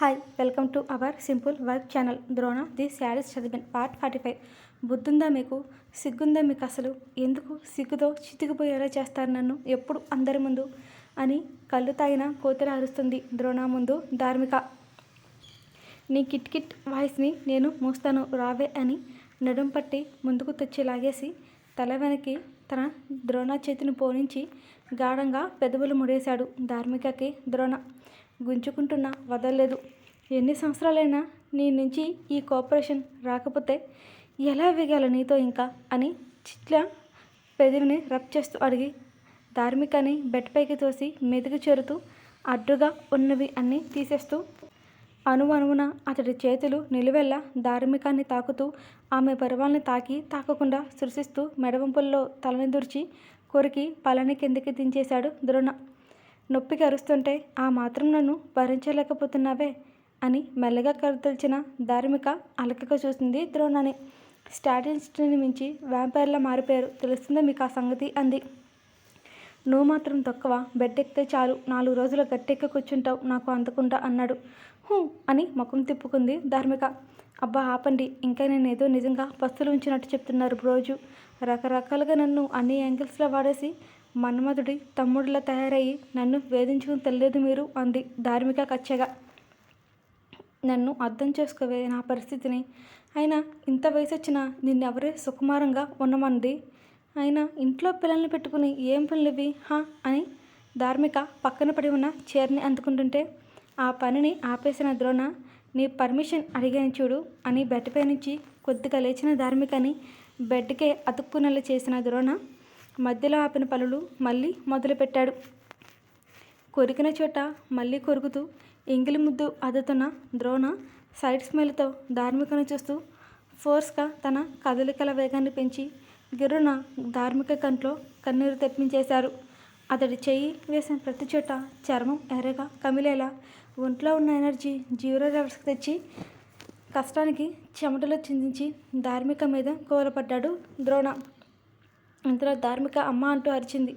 Hi welcome to our simple work channel Drona the saris చదివిన్ part forty five బుద్ధుందా మీకు? సిగ్గుందా మీకు అసలు? ఎందుకు సిగ్గుతో చితికిపోయేలా చేస్తారు నన్ను? ఎప్పుడు అందరి ముందు? అని కళ్ళు తాగిన కోతల అరుస్తుంది ద్రోణ ముందు ధార్మిక. నీ కిట్ కిట్ వాయిస్ని నేను మూస్తాను రావే అని నడుం పట్టి ముందుకు తెచ్చి లాగేసి తల వెనక్కి తన ద్రోణ చేతిని పోనించి గాఢంగా పెదవులు ముడేశాడు ధార్మికకి ద్రోణ. గుంజుకుంటున్నా వదలలేదు. ఎన్ని సంవత్సరాలైనా నీ నుంచి ఈ కోఆపరేషన్ రాకపోతే ఎలా వేగాల నీతో ఇంకా అని చిట్ల పెదవిని రబ్ చేస్తూ అడిగి ధార్మికని బెడ్ పైకి తోసి మెతుకు చేరుతూ అడ్డుగా ఉన్నవి అన్నీ తీసేస్తూ అణువణువున అతడి చేతులు నిలువెల్లా ధార్మికాన్ని తాకుతూ ఆమె పరువాల్ని తాకి తాకకుండా సృశిస్తూ మెడవంపుల్లో తలని దుర్చి కొరికి పలని కిందకి దించేశాడు ద్రోణ. నొప్పి అరుస్తుంటే ఆ మాత్రం నన్ను భరించలేకపోతున్నావే అని మెల్లగా కరుతల్చిన ధార్మిక అలకగా చూసింది ద్రోణని. స్టాటిస్ట్ని మించి వ్యాంపైర్లా మారిపోయారు. తెలుస్తుందా మీకు ఆ సంగతి? అంది. నువ్వు మాత్రం తక్కువ బెడ్ ఎక్కితే చాలు. నాలుగు రోజులు గట్టెక్కి కూర్చుంటావు. నాకు అందకుండా అన్నాడు. హూ అని ముఖం తిప్పుకుంది ధార్మిక. అబ్బా ఆపండి. ఇంకా నేను ఏదో నిజంగా పస్తులు ఉంచినట్టు చెప్తున్నారు రోజు రకరకాలుగా నన్ను అన్ని యాంగిల్స్లో వాడేసి మన్మధుడి తమ్ముడిలా తయారయ్యి నన్ను వేధించుకుని తెలియదు మీరు అంది ధార్మిక కచ్చగా. నన్ను అర్థం చేసుకోవే నా పరిస్థితిని. అయినా ఇంత వయసు వచ్చినా నిన్నెవరే సుకుమారంగా ఉన్నమంది. అయినా ఇంట్లో పిల్లల్ని పెట్టుకుని ఏం పనులువి? హా? అని ధార్మిక పక్కన పడి ఉన్న చీరని అందుకుంటుంటే ఆ పనిని ఆపేసిన ద్రోణ నీ పర్మిషన్ అడిగాను చూడు అని బెడ్పై నుంచి కొద్దిగా లేచిన ధార్మికని బెడ్కే అతుక్కునేలా చేసిన ద్రోణ మధ్యలో ఆపిన పనులు మళ్ళీ మొదలుపెట్టాడు. కొరికిన చోట మళ్ళీ కొరుకుతూ ఎంగిలి ముద్దు అదుతున్న ద్రోణ సైడ్ స్మెల్తో ధార్మికను చూస్తూ ఫోర్స్గా తన కదలికల వేగాన్ని పెంచి గిర్రున ధార్మిక కంట్లో కన్నీరు తెప్పించేశారు. అతడి చెయ్యి వేసిన ప్రతి చోట చర్మం ఎర్రగా కమిలేలా ఒంట్లో ఉన్న ఎనర్జీ జీరో లెవెల్స్కి తెచ్చి కష్టానికి చెమటలో చిందించి ధార్మిక మీద కూలపడ్డాడు ద్రోణ. ఇంతలో ధార్మిక అమ్మ అంటూ అరిచింది.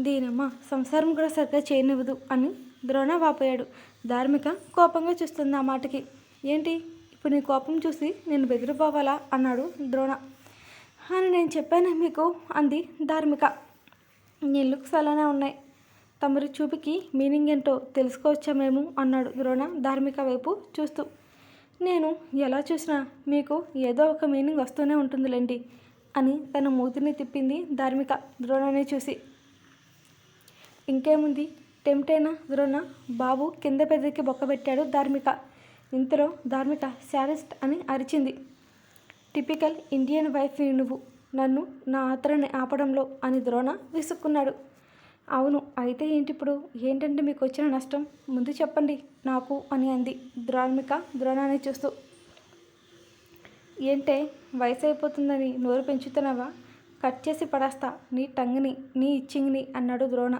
దీనమ్మ సంసారం కూడా సరిగ్గా చేయనివ్వదు అని ద్రోణ వాపోయాడు. ధార్మిక కోపంగా చూస్తుంది ఆ మాటకి. ఏంటి? ఇప్పుడు నీ కోపం చూసి నేను బెదిరిపోవాలా? అన్నాడు ద్రోణ. అని నేను చెప్పాను మీకు అంది ధార్మిక. నీ లుక్స్ అలానే ఉన్నాయి. తమరి చూపుకి మీనింగ్ ఏంటో తెలుసుకోవచ్చా మేము? అన్నాడు ద్రోణ ధార్మిక వైపు చూస్తూ. నేను ఎలా చూసినా మీకు ఏదో ఒక మీనింగ్ వస్తూనే ఉంటుందిలేండి. అని తన మూతిని తిప్పింది ధార్మిక ద్రోణని చూసి. ఇంకేముంది? టెంప్టైన ద్రోణ బాబు కింద పెద్దకి బొక్కబెట్టాడు ధార్మిక. ఇంతలో ధార్మిక శారెస్ట్ అని అరిచింది. టిపికల్ ఇండియన్ వైఫ్ నువ్వు. నన్ను నా ఆత్రని ఆపడంలో అని ద్రోణ విసుక్కున్నాడు. అవును అయితే ఏంటి ఇప్పుడు ఏంటంటే మీకు వచ్చిన నష్టం? ముందు చెప్పండి నాకు అని అంది ధార్మిక ద్రోణాన్ని చూస్తూ. ఏంటే? వయసు అయిపోతుందని నోరు పెంచుతున్నావా? కట్ చేసి పడేస్తా. నీ టంగ్ని నీ ఇచ్చింగ్ని అన్నాడు ద్రోణ.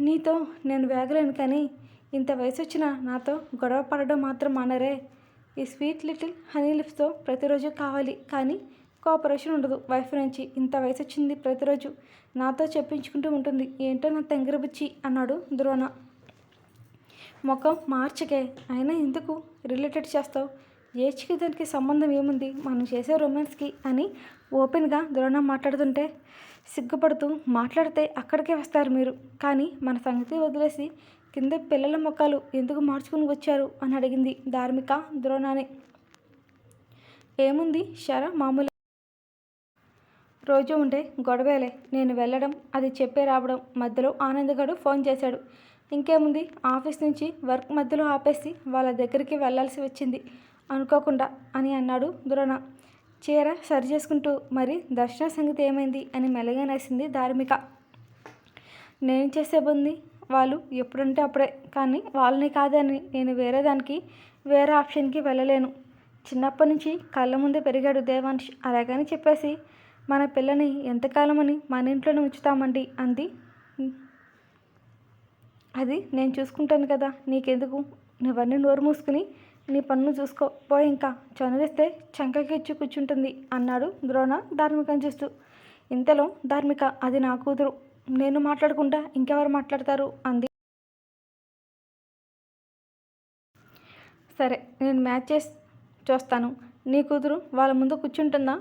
నీతో నేను వేగలేను కానీ ఇంత వయసు వచ్చినా నాతో గొడవ పడడం మాత్రం మానరే. ఈ స్వీట్ లిటిల్ హనీ లిప్స్తో ప్రతిరోజు కావాలి కానీ కోఆపరేషన్ ఉండదు వైఫ్ నుంచి. ఇంత వయసు వచ్చింది ప్రతిరోజు నాతో చెప్పించుకుంటూ ఉంటుంది. ఏంటో నా తెంగరబుచ్చి అన్నాడు ద్రోణ. ముఖం మార్చకే. అయినా ఎందుకు? రిలేటెడ్ చేస్తావు. ఏజ్కి దానికి సంబంధం ఏముంది? మనం చేసే రొమాన్స్కి అని ఓపెన్గా ద్రోణ మాట్లాడుతుంటే సిగ్గుపడుతూ మాట్లాడితే అక్కడికే వస్తారు మీరు. కానీ మన సంగతి వదిలేసి కింద పిల్లల మొక్కలు ఎందుకు మార్చుకుని వచ్చారు? అని అడిగింది ధార్మిక ద్రోణాని. ఏముంది? శరా మామూలు రోజు ఉంటే గొడవేలే. నేను వెళ్ళడం అది చెప్పే రావడం మధ్యలో ఆనందగాడు ఫోన్ చేశాడు. ఇంకేముంది? ఆఫీస్ నుంచి వర్క్ మధ్యలో ఆపేసి వాళ్ళ దగ్గరికి వెళ్ళాల్సి వచ్చింది. అనుకోకుండా అని అన్నాడు ద్రోణ చీర సరి చేసుకుంటూ మరి దర్శన సంగతి ఏమైంది అని మెల్లగా నేసింది ధార్మిక. నేను చేసే బంది వాళ్ళు ఎప్పుడంటే అప్పుడే. కానీ వాళ్ళని కాదని నేను వేరే దానికి వేరే ఆప్షన్కి వెళ్ళలేను. చిన్నప్పటి నుంచి కళ్ళ ముందే పెరిగాడు దేవాన్ష్ అలాగని చెప్పేసి మన పిల్లని ఎంతకాలమని మన ఇంట్లోనే ఉంచుతామండి అంది. అది నేను చూసుకుంటాను కదా నీకెందుకు? నువ్వన్నీ నోరు మూసుకుని నీ పన్ను చూసుకో. పో ఇంకా. చనువేస్తే చంకకి ఇచ్చి కూర్చుంటుంది అన్నాడు ద్రోణ ధార్మికం చూస్తూ ఇంతలో ధార్మిక అది నా కూతురు. నేను మాట్లాడకుండా ఇంకెవరు మాట్లాడతారు? అంది. సరే నేను మ్యాచెస్ చూస్తాను. నీ కూతురు వాళ్ళ ముందు కూర్చుంటుందా?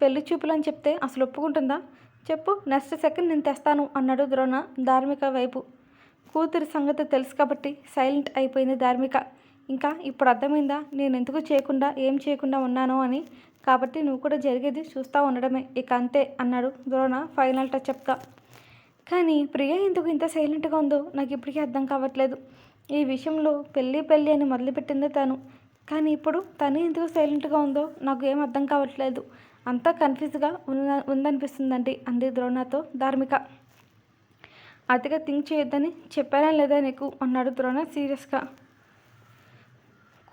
పెళ్ళి చూపులు అని చెప్తే అసలు ఒప్పుకుంటుందా? చెప్పు నెక్స్ట్ సెకండ్ నేను తెస్తాను అన్నాడు ద్రోణ ధార్మిక వైపు. కూతురి సంగతి తెలుసు కాబట్టి సైలెంట్ అయిపోయింది ధార్మిక. ఇంకా ఇప్పుడు అర్థమైందా? నేను ఎందుకు చేయకుండా ఏం చేయకుండా ఉన్నానో అని. కాబట్టి నువ్వు కూడా జరిగేది చూస్తూ ఉండడమే. ఇక అంతే అన్నాడు ద్రోణ ఫైనల్ టచ్అప్గా కానీ ప్రియ ఎందుకు ఇంత సైలెంట్గా ఉందో? నాకు ఇప్పటికీ అర్థం కావట్లేదు. ఈ విషయంలో పెళ్ళి పెళ్ళి అని మొదలుపెట్టిందే తను. కానీ ఇప్పుడు తను ఎందుకు సైలెంట్గా ఉందో నాకు ఏం అర్థం కావట్లేదు. అంతా కన్ఫ్యూజ్గా ఉన్న ఉందనిపిస్తుందండి అంది ద్రోణతో ధార్మిక. అతిగా థింక్ చేయొద్దని చెప్పానా లేదా నీకు? అన్నాడు ద్రోణ సీరియస్గా.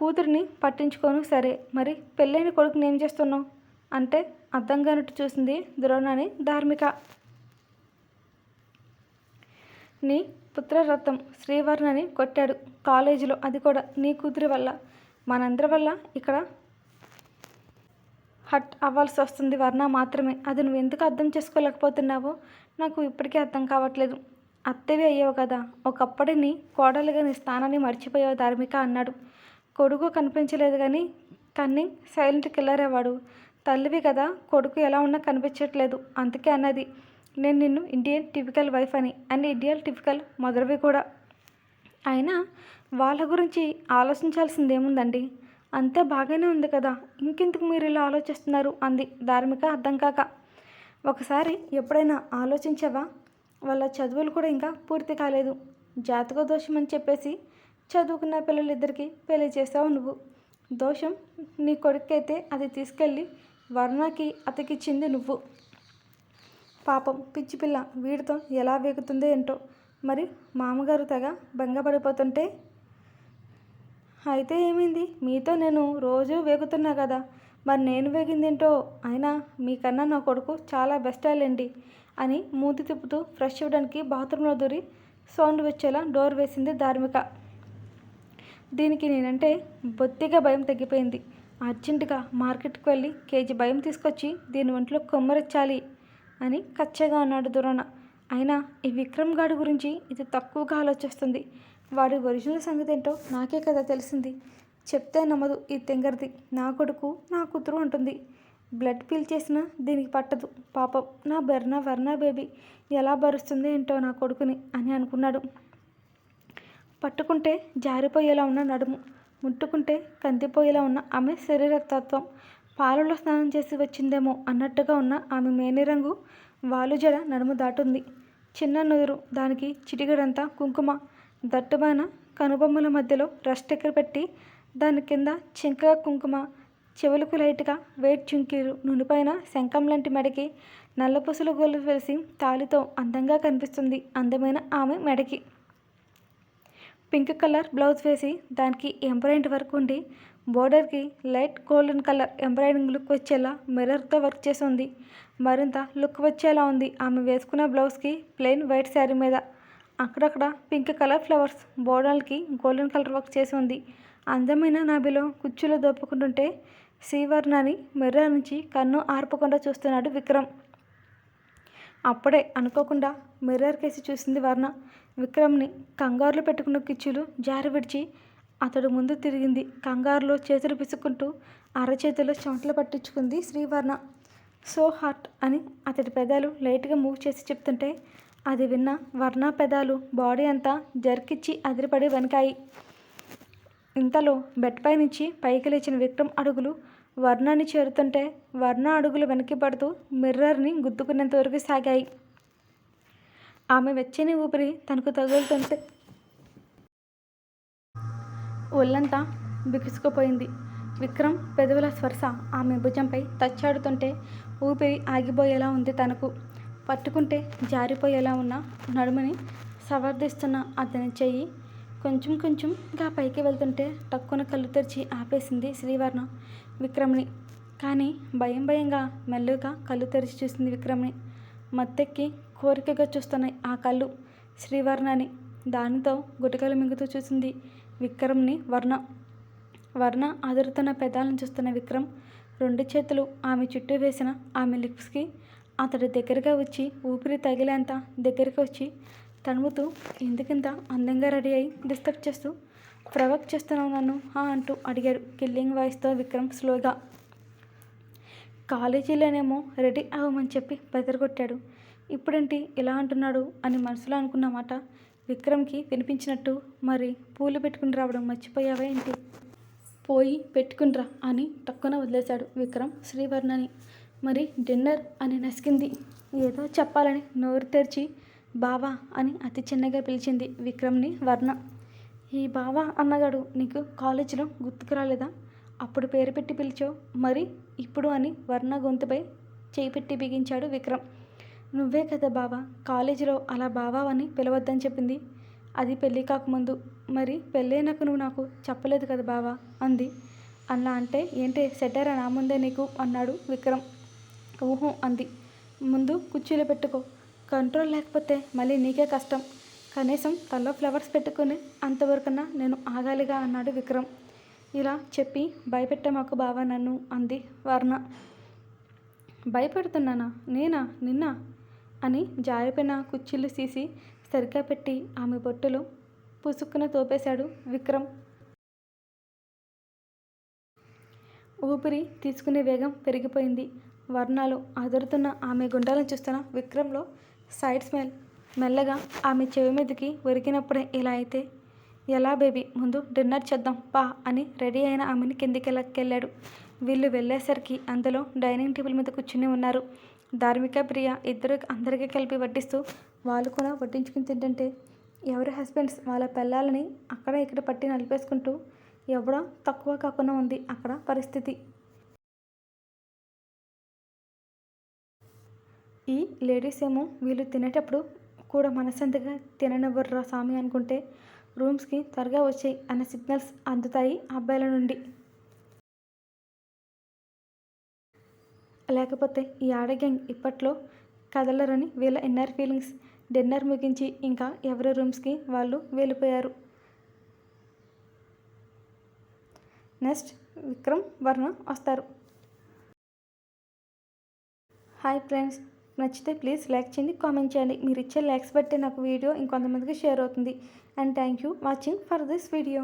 కూతురిని పట్టించుకోను సరే. మరి పెళ్ళైన కొడుకుని ఏం చేస్తున్నావు? అంటే అర్థం కానట్టు చూసింది ద్రోణాని ధార్మిక. నీ పుత్రరత్నం శ్రీవర్ణని కొట్టాడు కాలేజీలో. అది కూడా నీ కూతురి వల్ల. మనందరి వల్ల ఇక్కడ హట్ అవ్వాల్సి వస్తుంది వర్ణ మాత్రమే. అది నువ్వు ఎందుకు అర్థం చేసుకోలేకపోతున్నావో నాకు ఇప్పటికీ అర్థం కావట్లేదు. అత్తవి అయ్యావు కదా. ఒకప్పుడే నీ కోడలుగా నీ స్థానాన్ని మర్చిపోయావు ధార్మిక అన్నాడు. కొడుకు కనిపించలేదు కానీ కన్నింగ్ సైలెంట్ కిల్లర్ వాడు తల్లివి కదా కొడుకు ఎలా ఉన్నా కనిపించట్లేదు. అందుకే అన్నది. నేను నిన్ను ఇండియన్ టిపికల్ వైఫ్ అని. అండ్ ఇండియన్ టిపికల్ మదర్వి కూడా. అయినా వాళ్ళ గురించి ఆలోచించాల్సింది ఏముందండి అంతే బాగానే ఉంది కదా. ఇంకెందుకు మీరు ఇలా ఆలోచిస్తున్నారు అంది ధార్మిక అర్థం కాక. ఒకసారి ఎప్పుడైనా ఆలోచించావా? వాళ్ళ చదువులు కూడా ఇంకా పూర్తి కాలేదు. జాతక దోషం అని చెప్పేసి చదువుకున్న పిల్లలిద్దరికి పెళ్ళి చేసావు నువ్వు. దోషం నీ కొడుకైతే అది తీసుకెళ్ళి వర్ణకి అతకిచ్చింది నువ్వు. పాపం పిచ్చి పిల్ల వీడితో ఎలా వేగుతుందో ఏంటో. మరి మామగారు తెగ బెంగపడిపోతుంటే అయితే ఏమైంది? మీతో నేను రోజు వేగుతున్నా కదా. మరి నేను వేగిందేంటో? అయినా మీకన్నా నా కొడుకు చాలా బెస్ట్ అయ్యండి అని మూతి తిప్పుతూ ఫ్రెష్ అవ్వడానికి బాత్రూంలో దూరి సౌండ్ వచ్చేలా డోర్ వేసింది ధార్మిక. దీనికి నేనంటే బొత్తిగా భయం తగ్గిపోయింది. అర్జెంటుగా మార్కెట్కి వెళ్ళి కేజీ భయం తీసుకొచ్చి దీని ఒంట్లో కొమ్మరిచ్చాలి అని కచ్చగా అన్నాడు దురోణ అయినా ఈ విక్రమ్ గాడి గురించి ఇది తక్కువగా ఆలోచిస్తుంది. వాడి ఒరిజినల్ సంగతి ఏంటో నాకే కదా తెలిసింది. చెప్తే నమ్మదు ఈ తెంగర్ది. నా కొడుకు నా కూతురు ఉంటుంది బ్లడ్ పీల్ చేసినా దీనికి పట్టదు. పాపం నా బెర్నా వర్ణ బేబీ ఎలా భరుస్తుంది ఏంటో నా కొడుకుని అని అనుకున్నాడు. పట్టుకుంటే జారిపోయేలా ఉన్న నడుము ముట్టుకుంటే కందిపోయేలా ఉన్న ఆమె శరీరతత్వం. పాలలో స్నానం చేసి వచ్చిందేమో అన్నట్టుగా ఉన్న ఆమె మేనిరంగు వాలుజడ నడుము దాటుంది. చిన్న నుదురు దానికి చిటిగడంతా కుంకుమ దట్టుమైన కనుబొమ్మల మధ్యలో రస్టెక్కర పెట్టి దాని కింద చింకగా కుంకుమ చెవులకు లైట్గా వేట్ చుంకీలు నునిపైన శంఖం లాంటి మెడకి నల్లపూసలు గోలు వేసి తాలితో అందంగా కనిపిస్తుంది అందమైన ఆమె మెడకి. పింక్ కలర్ బ్లౌజ్ వేసి దానికి ఎంబ్రాయిడరీ వర్క్ ఉండి బోర్డర్కి light golden colour embroidering look వచ్చేలా మిర్రర్తో వర్క్ చేసి ఉంది. మరింత లుక్ వచ్చేలా ఉంది. ఆమె వేసుకున్న బ్లౌజ్కి ప్లెయిన్ వైట్ శారీ మీద అక్కడక్కడ పింక్ కలర్ ఫ్లవర్స్ బోర్డర్కి గోల్డెన్ కలర్ వర్క్ చేసి ఉంది. అందమైన నాభిలో కుచ్చులో దోపుకుంటుంటే శ్రీవర్ణని మిర్రర్ నుంచి కన్ను ఆర్పకుండా చూస్తున్నాడు విక్రమ్. అప్పుడే అనుకోకుండా మిర్రర్ కేసి చూసింది వర్ణ. విక్రమ్ని కంగారులో పెట్టుకున్న కిచ్చులు జారి విడిచి అతడు ముందు తిరిగింది. కంగారులో చేతులు పిసుకుంటూ అరచేతిలో చెమటలు పట్టించుకుంది శ్రీవర్ణ. సో హాట్ అని అతడి పెదాలు లైట్గా మూవ్ చేసి చెప్తుంటే అది విన్న వర్ణ పెదాలు బాడీ అంతా జర్కిచ్చి అదిరిపడి వెనకాయి. ఇంతలో బెడ్ పై నుంచి పైకి లేచిన విక్రమ్ అడుగులు వర్ణాన్ని చేరుతుంటే వర్ణ అడుగులు వెనక్కి పడుతూ మిర్రర్ని గుద్దుకునేంత వరకు సాగాయి. ఆమె వెచ్చని ఊపిరి తనకు తగులుతుంటే ఒళ్ళంతా బిగుసుకుపోయింది. విక్రమ్ పెదవుల స్పర్శ ఆమె భుజంపై తచ్చాడుతుంటే ఊపిరి ఆగిపోయేలా ఉంది తనకు. పట్టుకుంటే జారిపోయేలా ఉన్న నడుముని సవర్దిస్తున్న అతని చెయ్యి కొంచెం కొంచెంగా పైకి వెళ్తుంటే టక్కున కళ్ళు తెరిచి ఆపేసింది శ్రీవర్ణ. విక్రమ్ని. కానీ భయం భయంగా మెల్లగా కళ్ళు తెరిచి చూసింది విక్రమ్ని. మత్తెక్కి కోరికగా చూస్తున్నాయి ఆ కళ్ళు. శ్రీవర్ణని దానితో గుటకలు మింగుతూ చూసింది విక్రమ్ని వర్ణ. వర్ణ అదురుతున్న పెదాలను చూస్తున్న విక్రమ్ రెండు చేతులు ఆమె చుట్టూ వేసిన ఆమె లిప్స్కి అతడు దగ్గరగా వచ్చి ఊపిరి తగిలేంత దగ్గరికి వచ్చి తణుముతూ ఎందుకింత అందంగా రెడీ అయి డిస్టర్బ్ చేస్తూ ప్రవక్ చేస్తున్నావు నన్ను? హా అంటూ అడిగాడు కిల్లింగ్ వాయిస్తో విక్రమ్ స్లోగా. కాలేజీలోనేమో రెడీ అవ్వమని చెప్పి బెదరగొట్టాడు. ఇప్పుడేంటి ఇలా అంటున్నాడు అని మనసులో అనుకున్నమాట విక్రమ్కి వినిపించినట్టు. మరి పూలు పెట్టుకుని రావడం మర్చిపోయావా ఏంటి? పోయి పెట్టుకునిరా అని టక్కున వదిలేశాడు విక్రమ్ శ్రీవర్ణని. మరి డిన్నర్ అని నసికింది. ఏదో చెప్పాలని నోరు తెరిచి బావా అని అతి చిన్నగా పిలిచింది విక్రమ్ని వర్ణ. ఈ బావా అన్నగాడు నీకు కాలేజీలో గుర్తుకు రాలేదా అప్పుడు పేరు పెట్టి పిలిచావు. మరి ఇప్పుడు అని వర్ణ గొంతుపై చేయి పెట్టి బిగించాడు విక్రమ్. నువ్వే కదా బావా కాలేజీలో అలా బావా అని పిలవద్దని చెప్పింది. అది పెళ్ళి కాకముందు. మరి పెళ్ళైనాక నువ్వు నాకు చెప్పలేదు కదా బావా? అంది. అలా అంటే ఏంటి సెటరా నా ముందే నీకు అన్నాడు విక్రమ్. ఊహం అంది. ముందు కుర్చీలో పెట్టుకో. కంట్రోల్ లేకపోతే మళ్ళీ నీకే కష్టం. కనీసం తల్లో ఫ్లవర్స్ పెట్టుకుని అంతవరకన్నా నేను ఆగాలిగా అన్నాడు విక్రమ్. ఇలా చెప్పి భయపెట్టే మాకు బావా నన్ను అంది వర్ణ. భయపెడుతున్నానా? నేనా? నిన్న? అని జారిపోయిన కుర్చీలు తీసి సరిగ్గా పెట్టి ఆమె బొట్టులో పుసుక్కున తోపేశాడు విక్రమ్. ఊపిరి తీసుకునే వేగం పెరిగిపోయింది. వర్ణాలు అదురుతున్న ఆమె గుండాలను చూస్తున్న విక్రమ్లో సైడ్ స్మెల్ మెల్లగా ఆమె చెవి మీదకి ఒరికినప్పుడే ఇలా అయితే ఎలా బేబీ ముందు డిన్నర్ చేద్దాం పా అని రెడీ అయిన ఆమెని కిందికి వెళ్ళాడు వీళ్ళు వెళ్ళేసరికి అందులో డైనింగ్ టేబుల్ మీద కూర్చుని ఉన్నారు. ధార్మిక ప్రియ ఇద్దరు అందరికీ కలిపి వడ్డిస్తూ వాళ్ళు కూడా వడ్డించుకుని తింటుంటే ఎవరి హస్బెండ్స్ వాళ్ళ పిల్లలని అక్కడ ఇక్కడ పట్టి నలిపేసుకుంటూ ఎవడో తక్కువ కాకుండా ఉంది అక్కడ పరిస్థితి. ఈ లేడీస్ ఏమో వీళ్ళు తినేటప్పుడు కూడా మనసంతగా తిననివ్వర్రా స్వామి అనుకుంటే రూమ్స్కి త్వరగా వచ్చాయి అనే సిగ్నల్స్ అందుతాయి అబ్బాయిల నుండి. లేకపోతే ఈ ఆడగ్యాంగ్ ఇప్పట్లో కదలరని వీళ్ళ ఇన్నర్ ఫీలింగ్స్. డిన్నర్ ముగించి ఇంకా ఎవరి రూమ్స్కి వాళ్ళు వెళ్ళిపోయారు? నెక్స్ట్ విక్రమ్ వర్ణ వస్తారు. హాయ్ ఫ్రెండ్స్ నచ్చితే ప్లీజ్ లైక్ చేయండి కామెంట్ చేయండి. మీరు ఇచ్చే లైక్స్ బట్టి నాకు వీడియో ఇంకొంతమందికి షేర్ అవుతుంది. And thank you watching for this video.